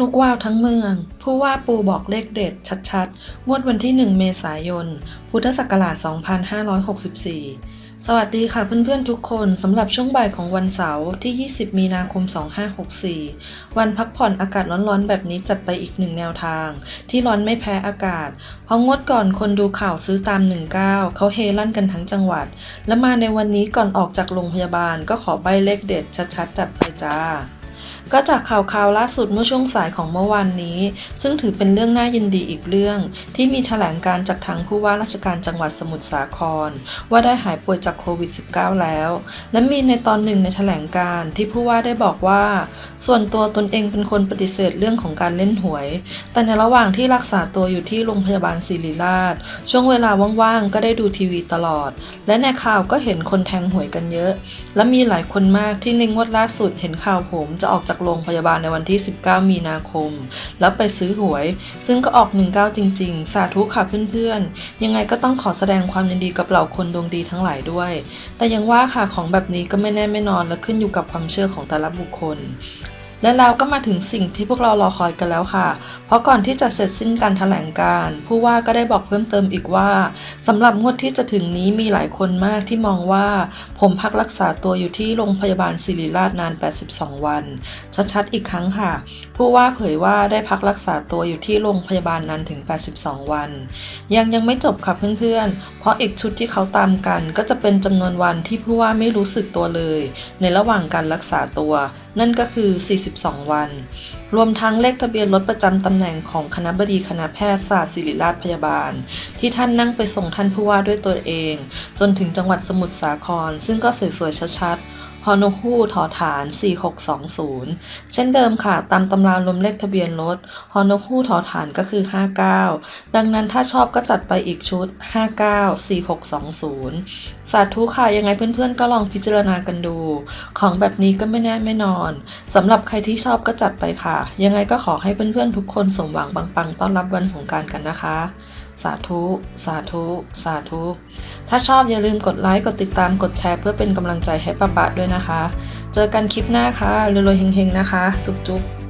ลูกว่าวทั้งเมือง ผู้ว่าปูบอกเลขเด็ดชัดๆ งวดวันที่ 1 เมษายน พุทธศักราช 2564 สวัสดีค่ะเพื่อนๆทุกคนสำหรับช่วงบ่ายของวันเสาร์ที่ 20 มีนาคม 2564 วันพักผ่อนอากาศร้อนๆ แบบนี้จัดไปอีกหนึ่งแนวทาง ที่ร้อนไม่แพ้อากาศ เพราะงดก่อนคนดูข่าวซื้อตาม 19 เขาเฮลั่นกันทั้งจังหวัด และมาในวันนี้ก่อนออกจากโรงพยาบาลก็ขอใบเลขเด็ดชัดๆ จัดไปจ้า ก็จากข่าวข่าวล่าสุดเมื่อช่วงสายของเมื่อวานนี้ ซึ่งถือเป็นเรื่องน่ายินดีอีกเรื่อง ที่มีแถลงการจากทางผู้ว่าราชการจังหวัดสมุทรสาคร ว่าได้หายป่วยจากโควิด -19 แล้ว และมีในตอนหนึ่งในแถลงการที่ผู้ว่าได้บอกว่า ส่วนตัวตนเองเป็นคนปฏิเสธเรื่องของการเล่นหวย แต่ในระหว่างที่รักษาตัวอยู่ที่โรงพยาบาลศิริราช ช่วงเวลาว่างๆก็ได้ดูทีวีตลอด และในข่าวก็เห็นคนแทงหวยกันเยอะ และมีหลายคนมากที่ในงวดล่าสุดเห็นข่าวผมจะออกจากโรงพยาบาลในวันที่ 19 มีนาคม แล้วไปซื้อหวย ซึ่งก็ออก 19 จริง ๆ สาธุค่ะเพื่อนๆ ยังไงก็ต้องขอแสดงความยินดีกับเหล่าคนดวงดีทั้งหลายด้วย แต่ยังว่าค่ะของแบบนี้ก็ไม่แน่ไม่นอนและขึ้นอยู่กับความเชื่อของแต่ละบุคคล และแล้วก็มาถึงสิ่งที่พวกเรารอคอยกันแล้วค่ะ เพราะก่อนที่จะเสร็จสิ้นการถแถลงการ ผู้ว่าก็ได้บอกเพิ่มเติมอีกว่าสำหรับงวดที่จะถึงนี้มีหลายคนมากที่มองว่า ผมพักรักษาตัวอยู่ที่โรงพยาบาลศิริราชนาน 82 วัน ชัดๆอีกครั้งค่ะ ผู้ว่าเผยว่าได้พักรักษาตัวอยู่ที่โรงพยาบาลนานถึง 82 วัน ยังยังไม่จบค่ะเพื่อนๆ เพราะอีกชุดที่เขาตามกัน ก็จะเป็นจำนวนวันที่ผู้ว่าไม่รู้สึกตัวเลย ในระหว่างการรักษาตัว นั่นก็คือ 42 วัน รวมทั้งเลขทะเบียนรถประจำตำแหน่งของคณะบดีคณะแพทยศาสตร์ศิริราชพยาบาล ที่ท่านนั่งไปส่งท่านผู้ว่าด้วยตัวเอง จนถึงจังหวัดสมุทรสาคร ซึ่งก็สวยๆชัดๆ ฮอนกฮูถอฐาน 4620 เช่นเดิมค่ะตามตำรารวมเลขทะเบียนรถฮอนกฮูถอฐานก็คือ 59 ดังนั้นถ้าชอบก็จัดไปอีกชุด 594620 สาธุค่ะยังไงเพื่อนๆ ก็ลองพิจารณากันดู ของแบบนี้ก็ไม่แน่ไม่นอนสำหรับใครที่ชอบก็จัดไปค่ะ ยังไงก็ขอให้เพื่อนๆทุกคนสมหวังปังๆต้อนรับวันสงการกันนะคะ สาธุ สาธุ สาธุ ถ้าชอบอย่าลืมกดไลค์ กดติดตาม กดแชร์เพื่อเป็นกำลังใจให้ป้าปะด้วยนะคะ เจอกันคลิปหน้าค่ะรวยๆเฮงๆนะคะ จุ๊บๆ